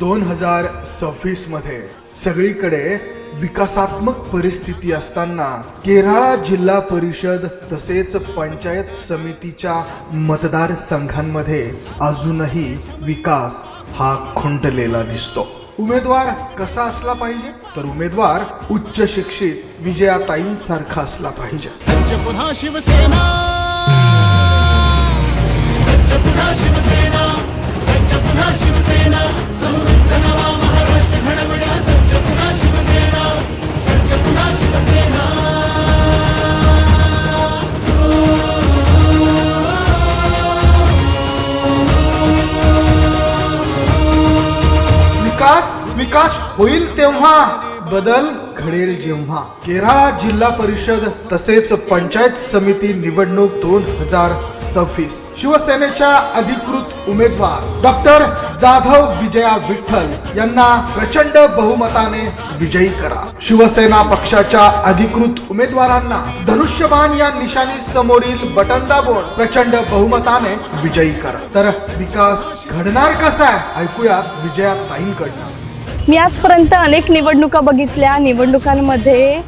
दोन हजार सव्वीसमध्ये सगळीकडे विकासात्मक परिस्थिती असताना केरळ जिल्हा परिषद तसेच पंचायत समितीच्या मतदारसंघांमध्ये अजूनही विकास हा खुंटलेला दिसतो. उमेदवार कसा असला पाहिजे? तर उमेदवार उच्च शिक्षित विजयाताईंसारखा असला पाहिजे. सज्ज पुन्हा शिवसेना! सज्ज पुन्हा शिवसेना! विकास विकास होईल तेव्हा बदल घडेल जेव्हा. केरळा जिल्हा परिषद तसेच पंचायत समिती निवडणूक दोन हजार सव्वीस. शिवसेनेच्या अधिकृत उमेदवार डॉक्टर जाधव विजया विठ्ठल यांना प्रचंड बहुमताने विजयी करा. शिवसेना पक्षाच्या अधिकृत उमेदवारांना धनुष्यबाण या निशाणी समोरील बटन दाबून प्रचंड बहुमताने विजयी करा. तर विकास घडणार कसा आहे? ऐकूयात विजया ताईंकडनं मी आजपर्यंत अनेक निवडणुका बघितल्या. निवडणुकांमध्ये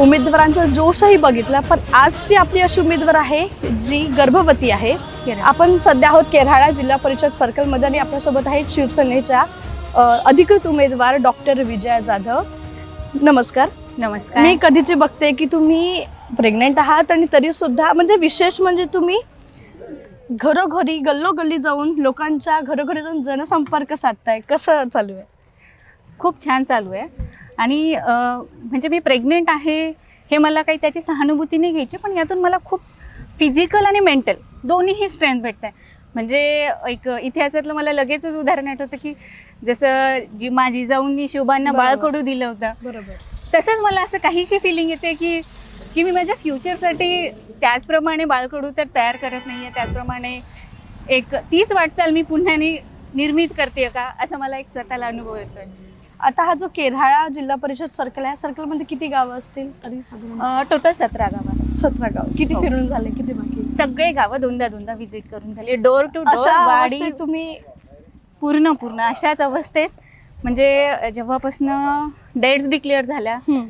उमेदवारांचा जोशही बघितला. पण आजची आपली अशी उमेदवार आहे जी गर्भवती आहे आपण सध्या आहोत केरहाळा जिल्हा परिषद सर्कलमध्ये आणि आपल्यासोबत आहेत शिवसेनेच्या अधिकृत उमेदवार डॉक्टर विजया जाधव. नमस्कार. नमस्कार. मी कधीची बघते की तुम्ही प्रेग्नेंट आहात आणि तरी सुद्धा म्हणजे विशेष म्हणजे तुम्ही घरोघरी गल्लोगल्ली जाऊन लोकांच्या घरोघरी जाऊन जनसंपर्क साधताय. कसं चालू आहे? खूप छान चालू आहे. आणि म्हणजे मी प्रेग्नेंट आहे हे मला काही त्याची सहानुभूती नाही घ्यायची पण यातून मला खूप फिजिकल आणि मेंटल दोन्हीही स्ट्रेंथ भेटत आहे म्हणजे एक इतिहासातलं मला लगेचच उदाहरण आठवतं की जसं जी माझी जाऊन शिवबांना. बाळकडू दिलं होतं. बरोबर. तसंच मला असं काहीशी फिलिंग येते की की मी माझ्या फ्युचरसाठी त्याचप्रमाणे बाळकडू तर तयार करत नाही आहे त्याचप्रमाणे एक तीच वाटचाल मी पुन्हा निर्मित करते का असं मला एक स्वतःला अनुभव येतोय. आता हा जो केरहाळा जिल्हा परिषद सर्कल आहे सर्कलमध्ये किती गावं असतील? तरी साधारण टोटल सतरा गावात सतरा गाव. किती हो. फिरून झाले? किती बाकी सगळे गावं दोनदा दोनदा व्हिजिट करून झाले. डोर टू डोर अशा वाडी अवस्थेत तुम्ही पूर्ण पूर्ण अशाच अवस्थेत म्हणजे जेव्हापासनं डेट्स डिक्लेअर झाल्या हम्म,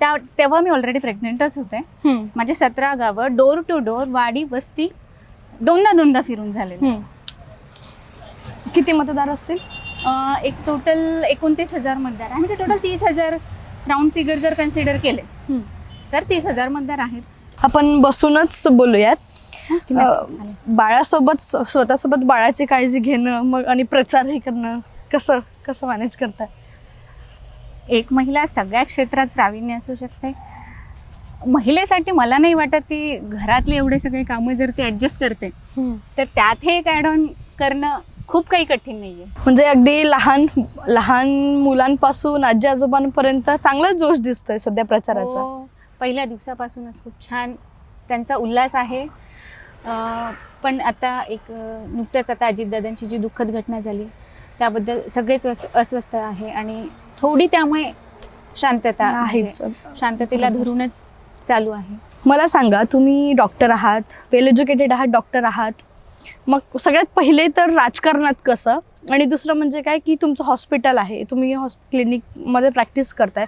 त्या तेव्हा मी ऑलरेडी प्रेग्नेंटच होते. हम्म, माझे सतरा गावं डोर टू डोर वाडी वस्ती दोनदा दोनदा फिरून झाले हम्म. किती मतदार असतील? एक टोटल एकोणतीस हजार मतदार आहे. म्हणजे टोटल तीस हजार राऊंड फिगर जर कन्सिडर केले. तर तीस हजार मतदार आहेत. आपण बसूनच बोलूयात. बाळासोबत स्वतःसोबत बाळाची काळजी घेणं मग आणि प्रचारही करणं कसं कसं मॅनेज करता एक महिला सगळ्या क्षेत्रात प्रावीण्य असू शकते. महिलेसाठी मला नाही वाटत ती घरातले एवढे सगळे कामं जर ती ॲडजस्ट करते तर त्यात हे एक ॲड ऑन करणं खूप काही कठीण नाही आहे म्हणजे अगदी लहान लहान मुलांपासून आजी आजोबांपर्यंत चांगलाच जोश दिसतोय सध्या प्रचाराचा. हो, पहिल्या दिवसापासूनच खूप छान त्यांचा उल्हास आहे. अं, पण आता एक अं, नुकत्याच आता अजितदादांची जी दुःखद घटना झाली त्याबद्दल सगळेच वस- अस्वस्थ आहे आणि थोडी त्यामुळे शांतता आहेच म्हणजे शांततेला धरूनच चालू आहे. मला सांगा तुम्ही डॉक्टर आहात वेल एज्युकेटेड आहात डॉक्टर आहात मग सगळ्यात पहिले तर राजकारणात कसं? आणि दुसरं म्हणजे काय की तुमचं हॉस्पिटल आहे तुम्ही हॉस् क्लिनिकमध्ये प्रॅक्टिस करताय.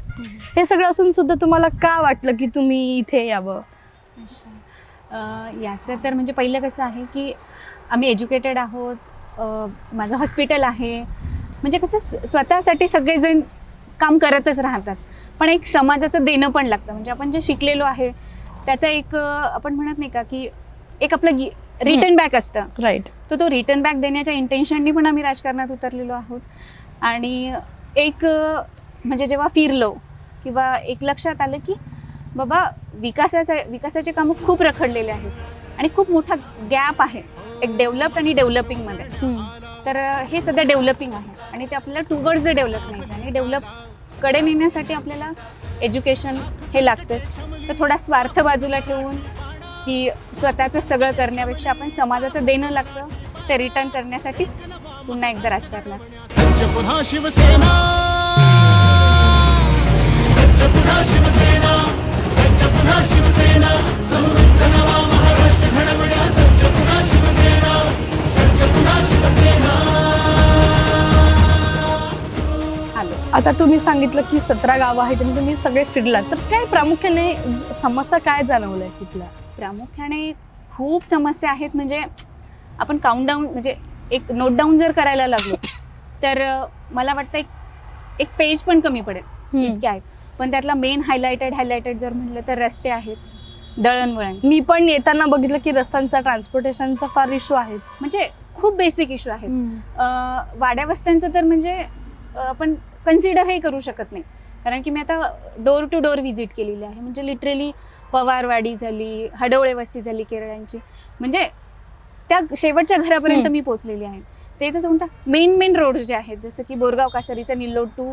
हे सगळं असून सुद्धा तुम्हाला का वाटलं की तुम्ही इथे यावं? याचं तर म्हणजे पहिलं कसं आहे की आम्ही एज्युकेटेड आहोत माझं हॉस्पिटल आहे. म्हणजे कसं स्वतःसाठी सगळेजण काम करतच राहतात. पण एक समाजाचं देणं पण लागतं. म्हणजे आपण जे शिकलेलो आहे त्याचा एक आपण म्हणत नाही का की एक आपलं रिटर्न बॅक असतं. राईट तर तो रिटर्न बॅक देण्याच्या इंटेन्शननी पण आम्ही राजकारणात उतरलेलो आहोत. आणि एक म्हणजे जेव्हा फिरलो किंवा एक लक्षात आलं की बाबा विकासाचा विकासाचे कामं खूप रखडलेले आहेत. आणि खूप मोठा गॅप आहे. एक डेव्हलप आणि डेव्हलपिंगमध्ये तर हे सध्या डेव्हलपिंग आहे. आणि ते आपल्याला टुवर्ड्स द डेव्हलप नाही आणि डेव्हलपकडे नेण्यासाठी आपल्याला एज्युकेशन हे लागतंच. तर थोडा स्वार्थ बाजूला ठेवून की स्वतःचं सगळं करण्यापेक्षा आपण समाजाचं देणं लागतं ते रिटर्न करण्यासाठीच पुन्हा एकदा राजकारणात. तुम्ही सांगितलं की सतरा गावं आहेत आणि तुम्ही सगळे फिरलात. तर काय प्रामुख्याने ज- समस्या काय जाणवल्या तिथल्या? प्रामुख्याने खूप समस्या आहेत. म्हणजे आपण काउंटडाऊन म्हणजे एक नोट डाऊन जर करायला लागलो तर अ, मला वाटतं एक एक पेज पण कमी पडेल. इतके आहेत. पण त्यातला मेन हायलायटेड हायलायटेड जर म्हटलं तर रस्ते आहेत. दळणवळण. मी पण येताना बघितलं की रस्त्यांचा ट्रान्सपोर्टेशनचा फार इश्यू आहेच. म्हणजे खूप बेसिक इश्यू आहेत. अ, वाड्या वस्त्यांचं तर म्हणजे अ, आपण कन्सिडरही करू शकत नाही. कारण की मी आता डोर टू डोर व्हिजिट केलेली आहे. म्हणजे लिटरली पवारवाडी झाली हडवळे वस्ती झाली केरळांची. म्हणजे त्या शेवटच्या घरापर्यंत. मी पोहोचलेली आहे. ते तर कोणता मेन मेन रोड जे आहेत जसं की बोरगाव कासारीचा निल्लोड टू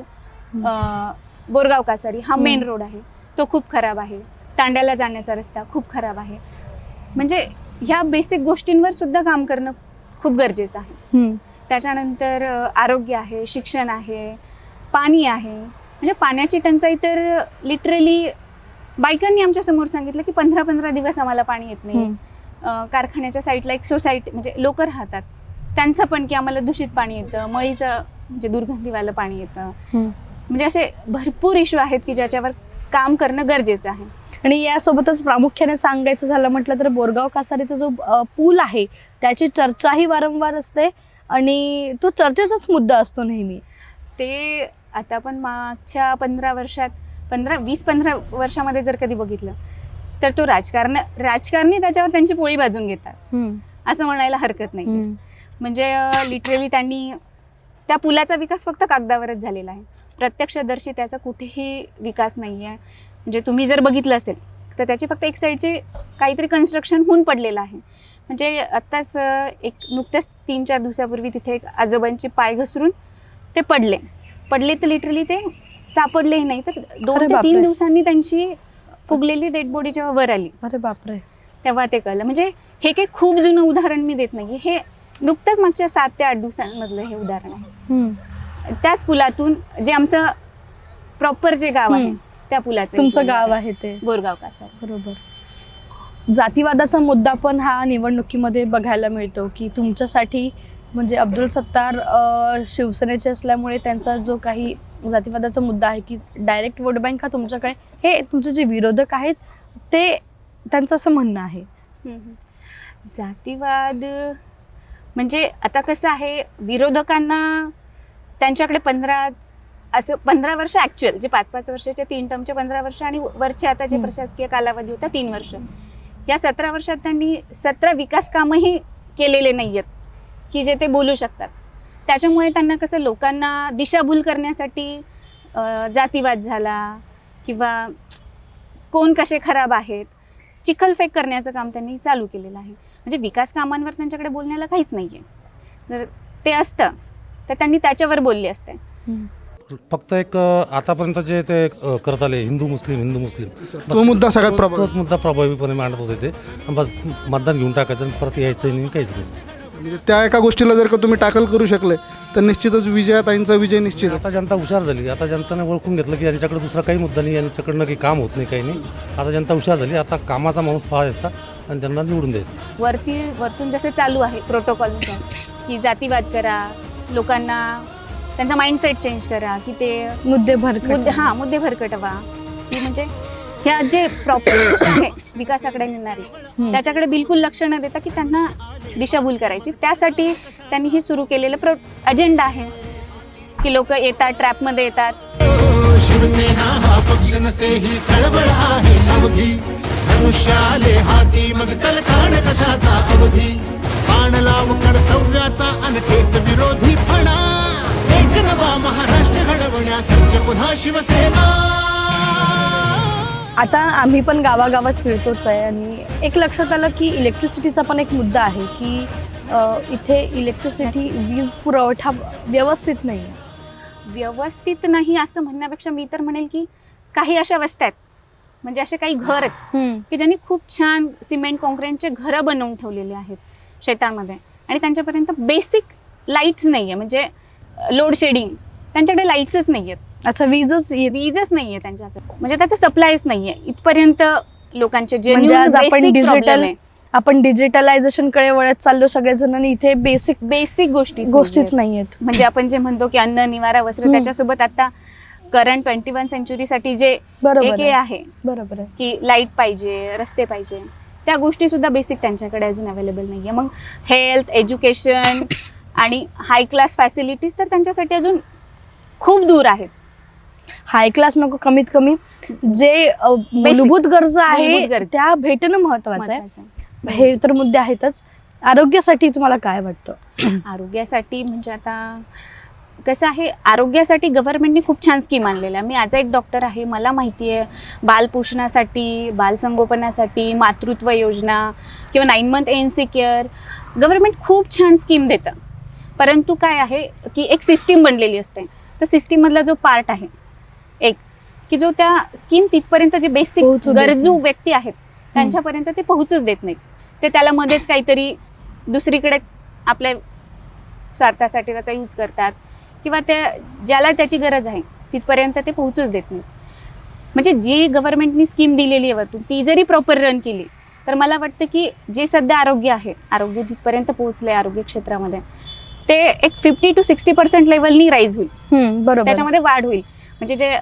बोरगाव कासारी हा मेन. रोड आहे. तो खूप खराब आहे. तांड्याला जाण्याचा रस्ता खूप खराब आहे. म्हणजे ह्या बेसिक गोष्टींवर सुद्धा काम करणं खूप गरजेचं आहे. त्याच्यानंतर आरोग्य आहे शिक्षण आहे पाणी आहे. म्हणजे पाण्याची टंचाई तर लिटरली बायकांनी आमच्यासमोर सांगितलं की पंधरा पंधरा दिवस आम्हाला पाणी येत नाही. कारखान्याच्या साईडला एक सोसायटी म्हणजे लोक राहतात. त्यांचं पण की आम्हाला दूषित पाणी येतं मळीचं म्हणजे दुर्गंधीवालं पाणी येतं. म्हणजे असे भरपूर इश्यू आहेत की ज्याच्यावर काम करणं गरजेचं आहे. आणि यासोबतच प्रामुख्याने सांगायचं झालं म्हटलं तर बोरगाव कासारीचा जो पूल आहे त्याची चर्चाही वारंवार असते आणि तो चर्चेचाच मुद्दा असतो नेहमी. ते आता पण मागच्या पंधरा वर्षात पंधरा वीस पंधरा वर्षामध्ये जर कधी बघितलं तर तो राजकारण राजकारणी त्याच्यावर त्यांची पोळी बाजून घेतात. असं म्हणायला हरकत नाही. म्हणजे लिटरली त्यांनी त्या पुलाचा विकास फक्त कागदावरच झालेला आहे. प्रत्यक्षदर्शी त्याचा कुठेही विकास नाही आहे म्हणजे तुम्ही जर बघितलं असेल तर त्याची फक्त एक साईडचे काहीतरी कन्स्ट्रक्शन होऊन पडलेलं आहे. म्हणजे आत्ताच एक नुकत्याच तीन चार दिवसापूर्वी तिथे एक आजोबांचे पाय घसरून ते पडले. पडले तर लिटरली ते सापडलेही नाही तर दोन ते. तीन दिवसांनी त्यांची फुगलेली डेड बॉडी जेव्हा वर आली अरे बापरे तेव्हा ते कळलं म्हणजे हे काही खूप जुनं उदाहरण मी देत नाही हे नुकतंच मागच्या सात ते आठ दिवसांमधलं हे उदाहरण आहे. त्याच पुलातून जे आमचं प्रॉपर जे गाव आहे. त्या पुलाचं तुमचं गाव. आहे ते बोरगाव कासार बरोबर जातीवादाचा मुद्दा पण हा निवडणुकीमध्ये बघायला मिळतो की तुमच्यासाठी म्हणजे अब्दुल सत्तार शिवसेनेचे असल्यामुळे त्यांचा जो काही जातीवादाचा मुद्दा आहे की डायरेक्ट वोट बँक हा तुमच्याकडे हे तुमचे जे विरोधक आहेत ते त्यांचं असं म्हणणं आहे. जातीवाद म्हणजे आता कसं आहे विरोधकांना त्यांच्याकडे पंधरा असं पंधरा वर्ष ॲक्च्युअल जे पाच पाच वर्षाचे तीन टर्मचे पंधरा वर्ष आणि वरचे आता जे. प्रशासकीय कालावधी होता तीन वर्ष या सतरा वर्षात त्यांनी सतरा विकास कामंही केलेले नाही आहेत की जे ते बोलू शकतात. त्याच्यामुळे त्यांना कसं लोकांना दिशाभूल करण्यासाठी जातीवाद झाला किंवा कोण कसे खराब आहेत चिखलफेक करण्याचं काम त्यांनी चालू केलेलं आहे. म्हणजे विकास कामांवर त्यांच्याकडे बोलण्याला काहीच नाही आहे जर ते असतं तर त्यांनी त्याच्यावर बोलले असते. फक्त एक आतापर्यंत जे ते करत आले हिंदू मुस्लिम हिंदू मुस्लिम तो मुद्दा सगळ्यात. तोच मुद्दा प्रभावीपणे मांडत होते ते. बस मतदान घेऊन टाकायचं आणि परत यायचं नाही काहीच नाही. म्हणजे त्या एका गोष्टीला जर का तुम्ही टाकल करू शकले तर निश्चितच विजयाताईंचा विजय निश्चित आहे. आता जनता हुशार झाली. आता जनताने ओळखून घेतलं की यांच्याकडे दुसरा काही मुद्दा नाही यांच्याकडनं काही काम होत नाही काही नाही. आता जनता हुशार झाली. आता कामाचा माणूस पाहायचा आणि त्यांना निवडून द्यायचं. वरती वरतून जसं चालू आहे प्रोटोकॉलनुसार की जातीवाद करा लोकांना त्यांचा माइंडसेट चेंज करा की ते मुद्दे भरकट मुद्दे हां मुद्दे भरकटवा. की म्हणजे ह्या जे प्रॉपर आहे विकासाकडे नेणारी त्याच्याकडे बिलकुल लक्ष न देता की त्यांना दिशाभूल करायची. त्यासाठी त्यांनी हे सुरू केलेलं प्र अजेंडा आहे की लोक येतात ट्रॅपमध्ये येतात. शिवसेना हा पक्ष नसे ही चळवळ आहे धनुष्याले हाती मग चलकाण कशाचा अवधी? लाव कर्तव्याचा अनखेच विरोधी फणा. एक नवा महाराष्ट्र घडवण्या पुन्हा शिवसेना. आता आम्ही पण गावागावात फिरतोच आहे आणि एक लक्षात आलं की इलेक्ट्रिसिटीचा पण एक मुद्दा आहे की इथे इलेक्ट्रिसिटी वीज पुरवठा व्यवस्थित नाही. आहे व्यवस्थित नाही असं म्हणण्यापेक्षा मी तर म्हणेल की काही अशा वस्त्या आहेत. म्हणजे असे काही घर आहेत की ज्यांनी खूप छान सिमेंट कॉन्क्रीटचे घरं बनवून ठेवलेले आहेत शेतांमध्ये. आणि त्यांच्यापर्यंत बेसिक लाईट्स नाही आहे म्हणजे लोड शेडिंग त्यांच्याकडे लाईट्सच नाही आहेत अच्छा वीजच येत वीजच नाही आहे त्यांच्याकडे. म्हणजे त्याचं सप्लायच नाही आहे इथपर्यंत लोकांचे म्हणजे genuine आज आपण डिजिटल. आपण डिजिटलायझेशनकडे वळत चाललो सगळेजण आणि इथे बेसिक बेसिक गोष्टी गोष्टीच नाही आहेत म्हणजे आपण जे म्हणतो की अन्न निवारा वस्त्र हम्म. त्याच्यासोबत आता करंट ट्वेंटी वन सेंचुरीसाठी जे बरोबर एक हे आहे. आहे बरोबर आहे. की लाइट पाहिजे रस्ते पाहिजे त्या गोष्टी सुद्धा बेसिक त्यांच्याकडे अजून अवेलेबल नाही आहे मग हेल्थ एज्युकेशन आणि हाय क्लास फॅसिलिटीज तर त्यांच्यासाठी अजून खूप दूर आहेत. हाय क्लास नको कमीत कमी जे अ, मूलभूत गरजा आहे गरजा. त्या भेटणं महत्वाचं आहे. महत्त्वाचं आहे. हे तर मुद्दे आहेतच. आरोग्यासाठी तुम्हाला काय वाटतं? आरोग्यासाठी म्हणजे आता कसं आहे आरोग्यासाठी गव्हर्नमेंटने खूप छान स्कीम आणलेल्या मी अ एक डॉक्टर आहे मला माहिती आहे बालपोषणासाठी बालसंगोपनासाठी मातृत्व योजना किंवा nine month N C care government खूप छान स्कीम देतं. परंतु काय आहे की एक सिस्टीम बनलेली असते. तर सिस्टीममधला जो पार्ट आहे एक की जो त्या स्कीम तिथपर्यंत जे बेसिक गरजू. व्यक्ती आहेत त्यांच्यापर्यंत ते पोहोचूच देत नाहीत. ते त्याला मध्येच काहीतरी दुसरीकडेच आपल्या स्वार्थासाठी त्याचा यूज करतात किंवा त्या ज्याला त्याची गरज आहे तिथपर्यंत ते पोहोचूच देत नाहीत. म्हणजे जी गव्हर्नमेंटनी स्कीम दिलेली आहे वरतून ती जरी प्रॉपर रन केली तर मला वाटतं की जे सध्या आरोग्य आहे आरोग्य जिथपर्यंत पोहोचलं आरोग्य क्षेत्रामध्ये ते एक फिफ्टी टू सिक्स्टी पर्सेंट लेवलनी राईज होईल. बरोबर. त्याच्यामध्ये वाढ होईल. म्हणजे जे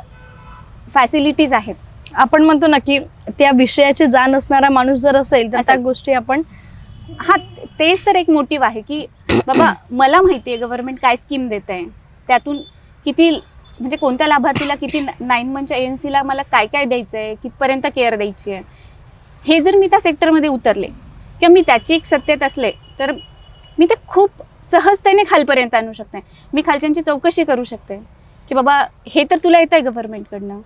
फॅसिलिटीज आहेत. आपण म्हणतो ना की त्या विषयाची जाण असणारा माणूस जर असेल तर त्या. गोष्टी आपण हा तेच तर एक मोटिव्ह आहे की बाबा मला माहिती आहे गव्हर्नमेंट काय स्कीम देत आहे त्यातून किती म्हणजे कोणत्या लाभार्थीला किती नाईन मंथच्या एन सीला मला काय काय द्यायचं आहे कितपर्यंत केअर द्यायची आहे हे जर मी त्या सेक्टरमध्ये उतरले किंवा मी त्याची एक सत्तेत असले तर मी ते खूप सहजतेने खालपर्यंत आणू शकते. मी खालच्यांची चौकशी करू शकते. की बाबा हे तर तुला येतं आहे गव्हर्नमेंटकडनं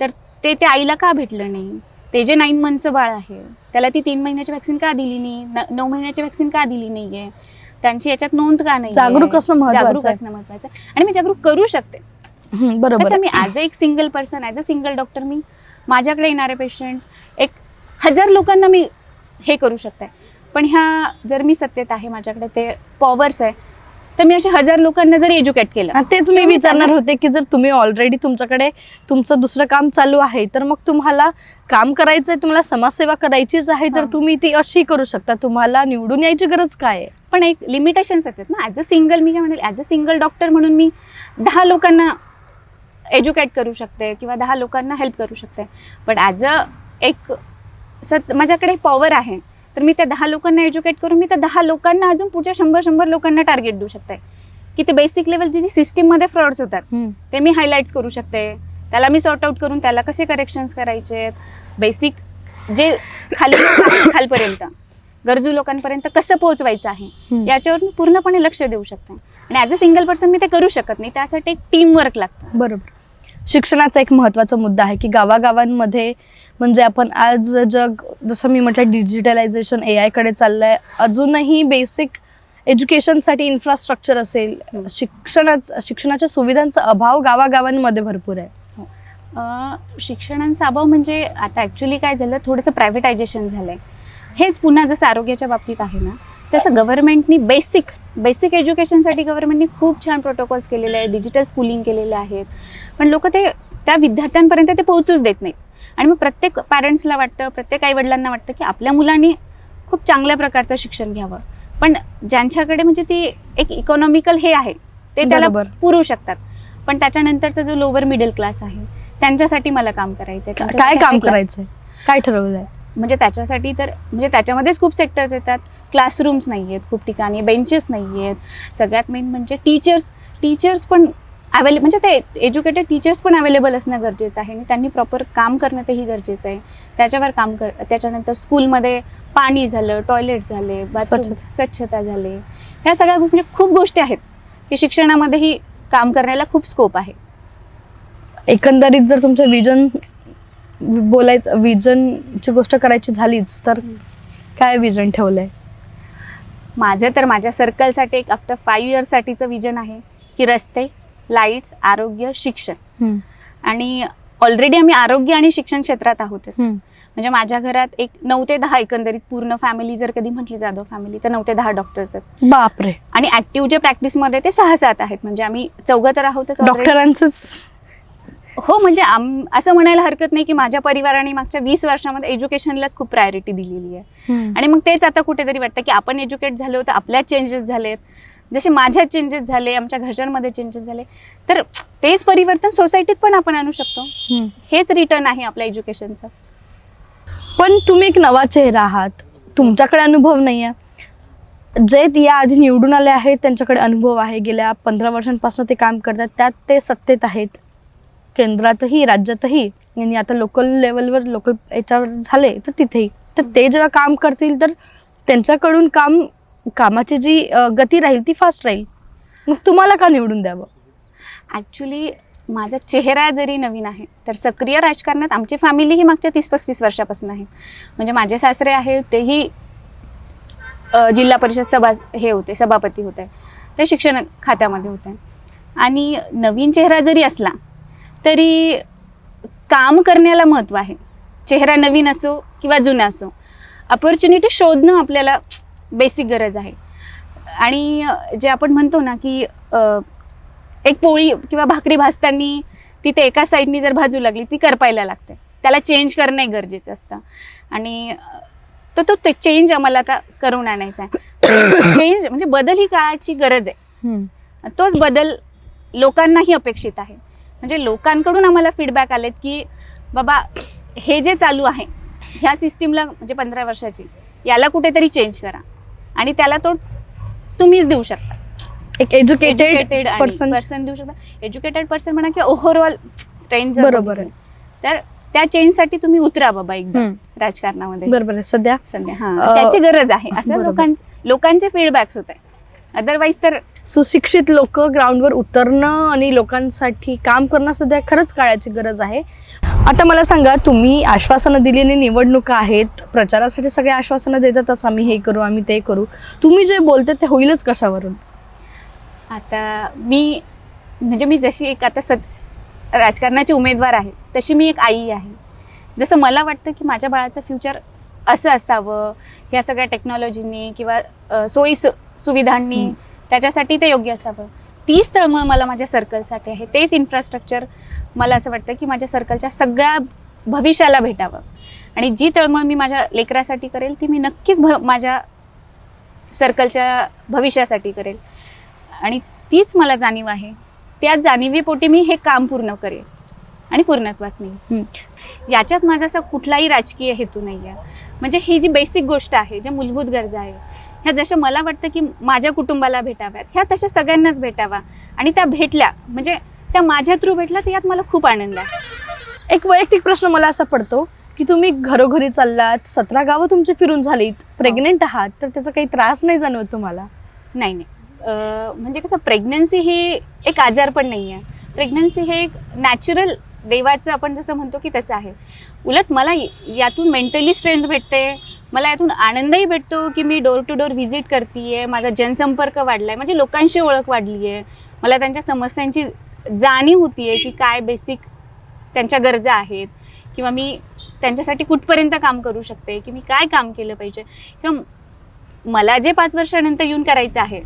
तर ते त्या आईला का भेटलं नाही? ते जे नाईन मंथचं बाळ आहे त्याला ती तीन महिन्याची व्हॅक्सिन का दिली नाही? न- नऊ महिन्याची व्हॅक्सिन का दिली नाही आहे त्यांची याच्यात नोंद का नाही जागरूक असणं जागरूक. असणं महत्वाचं आहे. आणि मी जागरूक करू शकते. बरोबर. मी ॲज अ एक single person as a single doctor मी माझ्याकडे येणारे पेशंट एक हजार लोकांना मी हे करू शकते. पण ह्या जर मी सत्तेत आहे माझ्याकडे ते पॉवर्स आहे. तर मी अशा हजार लोकांना जर एज्युकेट केलं तेच मी विचारणार होते की जर तुम्ही ऑलरेडी तुमच्याकडे तुमचं दुसरं काम चालू आहे तर मग तुम्हाला काम करायचंय तुम्हाला समाजसेवा करायचीच आहे तर. तुम्ही ती अशी करू शकता. तुम्हाला निवडून यायची गरज काय आहे? पण एक लिमिटेशन्स येतात ना. ॲज अ सिंगल मी काय म्हणेल ॲज अ सिंगल डॉक्टर म्हणून मी दहा लोकांना एज्युकेट करू शकते किंवा दहा लोकांना हेल्प करू शकते. बट ॲज अ एक सत माझ्याकडे पॉवर आहे. तर मी त्या दहा लोकांना एज्युकेट करून मी त्या दहा लोकांना अजून पुढच्या शंभर शंभर लोकांना टार्गेट देऊ शकते. की ते बेसिक लेवलची जी सिस्टीममध्ये फ्रॉड्स होतात ते मी हायलाईट्स करू शकते. त्याला मी सॉर्ट आउट करून त्याला कसे करेक्शन्स करायचे? बेसिक जे खाली खालपर्यंत गरजू लोकांपर्यंत कसं पोहोचवायचं आहे. याच्यावर मी पूर्णपणे लक्ष देऊ शकते. आणि ॲज अ सिंगल पर्सन मी ते करू शकत नाही त्यासाठी एक टीम वर्क लागतं. बरोबर. शिक्षणाचा एक महत्त्वाचा मुद्दा आहे की गावागावांमध्ये म्हणजे आपण आज जग जसं मी म्हटलं डिजिटलायझेशन ए आयकडे चाललं आहे अजूनही बेसिक एज्युकेशनसाठी इन्फ्रास्ट्रक्चर असेल शिक्षणाच शिक्षणाच्या सुविधांचा अभाव गावागावांमध्ये भरपूर आहे. हो. शिक्षणांचा अभाव म्हणजे आता ॲक्च्युली काय झालं थोडंसं प्रायव्हेटायझेशन झालं आहे हेच पुन्हा जसं आरोग्याच्या बाबतीत आहे ना तसं गव्हर्नमेंटनी बेसिक बेसिक एज्युकेशनसाठी गव्हर्नमेंटनी खूप छान प्रोटोकॉल्स केलेले आहेत डिजिटल स्कूलिंग केलेले आहेत. पण लोक ते त्या विद्यार्थ्यांपर्यंत ते पोहोचूच देत नाहीत. आणि मग प्रत्येक पॅरेंट्सला वाटतं प्रत्येक आईवडिलांना वाटतं की आपल्या मुलांनी खूप चांगल्या प्रकारचं शिक्षण घ्यावं. पण ज्यांच्याकडे म्हणजे ती एक इकॉनॉमिकल हे आहे ते त्याला. पुरू शकतात. पण त्याच्यानंतरचा जो लोअर मिडल क्लास आहे त्यांच्यासाठी मला काम करायचं काय काम करायचंय? काय ठरवलंय? म्हणजे त्याच्यासाठी तर म्हणजे त्याच्यामध्येच खूप सेक्टर्स येतात. क्लासरूम्स नाही आहेत खूप ठिकाणी बेंचेस नाही आहेत. सगळ्यात मेन म्हणजे टीचर्स टीचर्स पण अवेले म्हणजे ते एज्युकेटेड टीचर्स पण अवेलेबल असणं गरजेचं आहे आणि त्यांनी प्रॉपर काम करणं तेही गरजेचं आहे. त्याच्यावर काम कर त्याच्यानंतर स्कूलमध्ये पाणी झालं टॉयलेट झाले बाथरूम स्वच्छता. झाले. ह्या सगळ्या गोष्टी म्हणजे खूप गोष्टी आहेत की शिक्षणामध्येही काम करण्याला खूप स्कोप आहे. एकंदरीत जर तुमचं विजन बोलायचं विजनची गोष्ट करायची झालीच तर काय विजन ठेवलंय? माझं तर माझ्या सर्कलसाठी एक आफ्टर फाईव्ह इयर्ससाठीचं विजन आहे की रस्ते लाईट्स आरोग्य शिक्षण. आणि ऑलरेडी आम्ही आरोग्य आणि शिक्षण क्षेत्रात आहोतच. म्हणजे माझ्या घरात एक नऊ ते दहा एकंदरीत पूर्ण फॅमिली जर कधी म्हटली जाधव फॅमिली तर नऊ ते दहा डॉक्टर्स आहेत. बापरे. आणि ऍक्टिव्ह जे प्रॅक्टिसमध्ये ते सहा सात आहेत. म्हणजे आम्ही चौघं तर आहोतच already. हो म्हणजे आम असं म्हणायला हरकत नाही की माझ्या परिवाराने मागच्या वीस वर्षामध्ये एज्युकेशनलाच खूप प्रायोरिटी दिलेली आहे. आणि मग तेच आता कुठेतरी वाटतं की आपण एज्युकेट झालो तर आपल्यात चेंजेस झालेत. जसे माझ्यात चेंजेस झाले आमच्या घरच्यांमध्ये चेंजेस झाले. तर तेच परिवर्तन सोसायटीत पण आपण आणू शकतो. हेच रिटर्न आहे आपल्या एज्युकेशनचं. पण तुम्ही एक नवा चेहरा आहात. तुमच्याकडे अनुभव नाही आहे जे या आधी निवडून आले आहेत त्यांच्याकडे अनुभव आहे. गेल्या पंधरा वर्षांपासून ते काम करतात त्यात ते सत्तेत आहेत. केंद्रातही राज्यातही आणि आता लोकल लेवलवर लोकल याच्यावर झाले तर तिथेही. तर ते जेव्हा काम करतील तर त्यांच्याकडून काम कामाची जी गती राहील ती फास्ट राहील. मग तुम्हाला का निवडून द्यावं? ॲक्च्युली माझा चेहरा जरी नवीन आहे तर सक्रिय राजकारणात आमची फॅमिली ही मागच्या तीस पस्तीस वर्षापासून आहे. म्हणजे माझे सासरे आहेत तेही जिल्हा परिषद सभा हे होते सभापती होते ते शिक्षण खात्यामध्ये होते. आणि नवीन चेहरा जरी असला तरी काम करण्याला महत्त्व आहे. चेहरा नवीन असो किंवा जुना असो अपॉर्च्युनिटी शोधणं आपल्याला बेसिक गरज आहे. आणि जे आपण म्हणतो ना की एक पोळी किंवा भाकरी भाजताना ती ते एका साईडनी जर भाजू लागली ती करपायला लागते. त्याला चेंज करणं गरजेचं असतं. आणि अ, तो तो ते चेंज आम्हाला आता करून आणायचा आहे. चेंज म्हणजे बदल ही काळाची गरज आहे. तोच बदल लोकांनाही अपेक्षित आहे. म्हणजे लोकांकडून आम्हाला फीडबॅक आलेत की बाबा हे जे चालू आहे ह्या सिस्टीमला म्हणजे पंधरा वर्षाची याला कुठेतरी चेंज करा. आणि त्याला तो तुम्हीच देऊ शकता. एक एज्युकेटेड पर्सन पर्सन देऊ शकता. एज्युकेटेड पर्सन म्हणा किंवा ओव्हरऑल स्ट्रेंथ बरोबर. तर त्या चेंजसाठी तुम्ही उतरा बाबा एकदा. राजकारणामध्ये. बरोबर आहे. सध्या? सध्या हा. त्याची गरज आहे. असं बरोबर. लोकां लोकांचे फीडबॅक्स होत आहे अदरवाईज तर सुशिक्षित लोक ग्राउंडवर उतरणं आणि लोकांसाठी काम करणं सध्या खरंच काळाची गरज आहे. आता मला सांगा तुम्ही आश्वासनं दिली आणि निवडणुका आहेत प्रचारासाठी सगळे आश्वासनं देतातच आम्ही हे करू आम्ही ते करू. तुम्ही जे बोलते ते होईलच कशावरून? आता मी म्हणजे मी जशी एक आता सद राजकारणाची उमेदवार आहे तशी मी एक आई आहे. जसं मला वाटतं की माझ्या बाळाचं फ्युचर असं असावं ह्या सगळ्या टेक्नॉलॉजीनी किंवा सोयी सुविधांनी त्याच्यासाठी ते योग्य असावं. तीच तळमळ मला माझ्या सर्कलसाठी आहे. तेच इन्फ्रास्ट्रक्चर मला असं वाटतं की माझ्या सर्कलच्या सगळ्या भविष्याला भेटावं. आणि जी तळमळ मी माझ्या लेकरासाठी करेल ती मी नक्कीच भ माझ्या सर्कलच्या भविष्यासाठी करेल. आणि तीच मला जाणीव आहे. त्या जाणीवीपोटी मी हे काम पूर्ण करेन आणि पूर्णत्वास नाही याच्यात माझा असा कुठलाही राजकीय हेतू नाही आहे म्हणजे ही जी बेसिक गोष्ट आहे ज्या मूलभूत गरजा आहे ह्या जशा मला वाटतं की माझ्या कुटुंबाला भेटाव्यात ह्या तशा सगळ्यांनाच भेटावा. आणि त्या भेटल्या म्हणजे त्या माझ्या थ्रू भेटल्या तर यात मला खूप आनंद आहे. एक वैयक्तिक प्रश्न मला असा पडतो की तुम्ही घरोघरी चाललात सतरा गावं तुमची फिरून झालीत प्रेग्नेंट आहात तर त्याचा काही त्रास नाही जाणवत तुम्हाला? नाही नाही. म्हणजे कसं प्रेग्नन्सी ही एक आजार पण नाही आहे प्रेग्नन्सी हे एक नॅचरल देवाचं आपण जसं म्हणतो की तसं आहे. उलट मला यातून मेंटली स्ट्रेंथ भेटते मला यातून आनंदही भेटतो की मी डोर टू डोर व्हिजिट करते माझा जनसंपर्क वाढला आहे म्हणजे लोकांशी ओळख वाढली आहे मला त्यांच्या समस्यांची जाणीव होती आहे की काय बेसिक त्यांच्या गरजा आहेत किंवा मी त्यांच्यासाठी कुठपर्यंत काम करू शकते की मी काय काम केलं पाहिजे. किंवा मला जे पाच वर्षानंतर येऊन करायचं आहे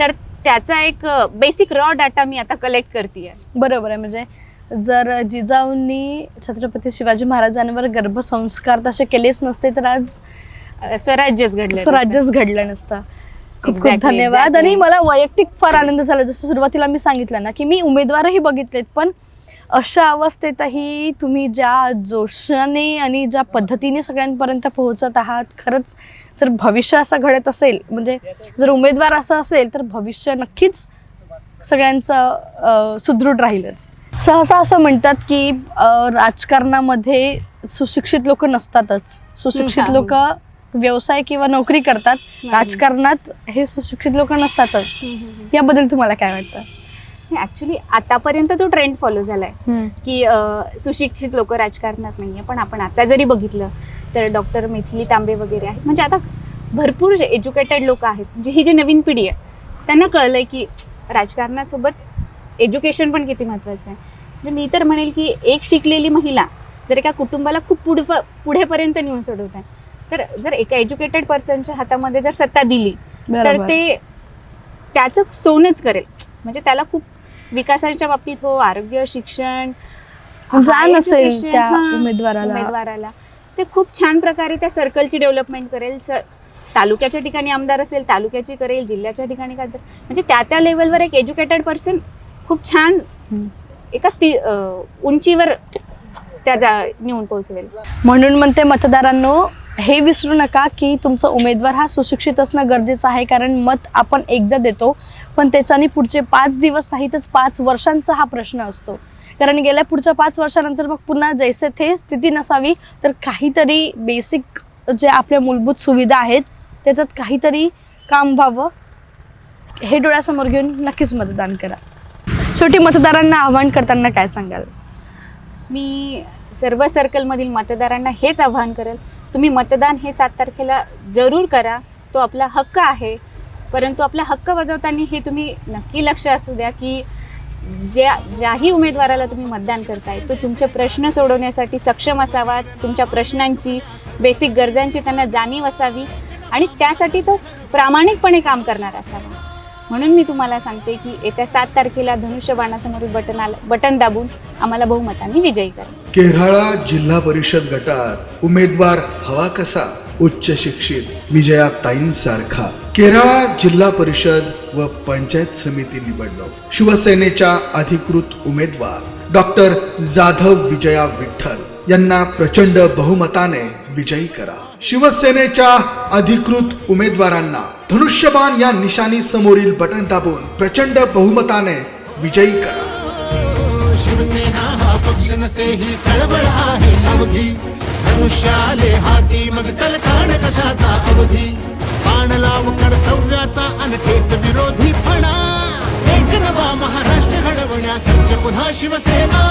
तर त्याचा एक बेसिक रॉ डाटा मी आता कलेक्ट करते बरोबर आहे. म्हणजे जर जिजाऊंनी छत्रपती शिवाजी महाराजांवर गर्भसंस्कार तसे केलेच नसते तर आज स्वराज्यच घडलं स्वराज्यच घडलं नसतं. खूप खूप धन्यवाद exactly. आणि मला वैयक्तिक फार आनंद झाला. जसं सुरुवातीला मी सांगितलं ना की मी उमेदवारही बघितलेत पण अशा अवस्थेतही तुम्ही ज्या जोशाने आणि ज्या पद्धतीने सगळ्यांपर्यंत पोहोचत आहात खरंच जर भविष्य असं घडत असेल म्हणजे जर उमेदवार असं असेल तर भविष्य नक्कीच सगळ्यांचं सुदृढ राहीलच. सहसा असं म्हणतात की राजकारणामध्ये सुशिक्षित लोक नसतातच. सुशिक्षित. लोक व्यवसाय किंवा नोकरी करतात. राजकारणात हे सुशिक्षित लोक नसतातच. याबद्दल तुम्हाला काय वाटतं? ऍक्च्युली आतापर्यंत तो ट्रेंड फॉलो झालाय. की सुशिक्षित लोक राजकारणात नाही आहे पण आपण आता जरी बघितलं तर डॉक्टर मैथिली तांबे वगैरे आहेत. म्हणजे आता भरपूर जे एज्युकेटेड लोक आहेत म्हणजे ही जी नवीन पिढी आहे त्यांना कळलंय की राजकारणासोबत एज्युकेशन पण किती महत्त्वाचं आहे म्हणजे मी तर म्हणेल की एक शिकलेली महिला जर एका कुटुंबाला खूप पुढ पुढेपर्यंत नेऊन सोडवत आहे तर जर एका एज्युकेटेड पर्सनच्या हातामध्ये जर सत्ता दिली तर. ते त्याचं सोनच करेल म्हणजे त्याला खूप विकासाच्या बाबतीत हो आरोग्य शिक्षण जाण असेल education, त्या उमेदवाराला. उमेदवाराला ते खूप छान प्रकारे त्या सर्कलची डेव्हलपमेंट करेल सर तालुक्याच्या ठिकाणी आमदार असेल तालुक्याची करेल जिल्ह्याच्या ठिकाणी काय म्हणजे त्या त्या लेवलवर एक एज्युकेटेड पर्सन खूप छान एका स्थिर उंचीवर त्या जा नेऊन पोहोचवेल. म्हणून म्हणते मतदारांनो हे विसरू नका की तुमचा उमेदवार हा सुशिक्षित असणं गरजेचं आहे कारण मत आपण एकदा देतो पण त्याच्याने पुढचे पाच दिवस नाहीतच पाच वर्षांचा हा प्रश्न असतो. कारण गेल्या पुढच्या पाच वर्षानंतर मग पुन्हा जैसे थे स्थिती नसावी तर काहीतरी बेसिक जे आपल्या मूलभूत सुविधा आहेत त्याच्यात काहीतरी काम व्हावं. हे डोळ्यासमोर घेऊन नक्कीच मतदान करा. शेवटी मतदारांना आव्हान करताना काय सांगाल? मी सर्व सर्कलमधील मतदारांना हेच आवाहन करेल. तुम्ही मतदान हे सात तारखेला जरूर करा. तो आपला हक्क आहे. परंतु आपला हक्क बजावताना हे तुम्ही नक्की लक्ष असू द्या की ज्या ज्याही उमेदवाराला तुम्ही मतदान करताय तो तुमचे प्रश्न सोडवण्यासाठी सक्षम असावा. तुमच्या प्रश्नांची बेसिक गरजांची त्यांना जाणीव असावी. आणि त्यासाठी तो प्रामाणिकपणे काम करणार असावा. म्हणून मी तुम्हाला सांगते की येत्या सात तारखेला धनुष्य बाणासमोरील बटन आलं बटन दाबून आम्हाला बहुमतांनी विजयी करा. केरळा जिल्हा परिषद गटात उमेदवार हवा कसा? उच्च शिक्षित विजया ताईंसारखा. केरळा जिल्हा परिषद व पंचायत समिती निवडणूक. शिवसेनेच्या अधिकृत उमेदवार डॉक्टर जाधव विजया विठ्ठल यांना प्रचंड बहुमताने विजयी करा. शिवसेनेच्या अधिकृत उमेदवारांना धनुष्यबाण या निशाणी समोरील बटन दाबून प्रचंड बहुमताने विजयी करा. शिवसेना हा पक्ष नसे ही चळवळ आहे अवघी धनुष्याले हाती मग चल काढ कशाचा अवधी? बाण लाव कर्तव्याचा अनखेच विरोधी फणा. एक नवा महाराष्ट्र घडवण्यास सज्ज पुन्हा शिवसेना.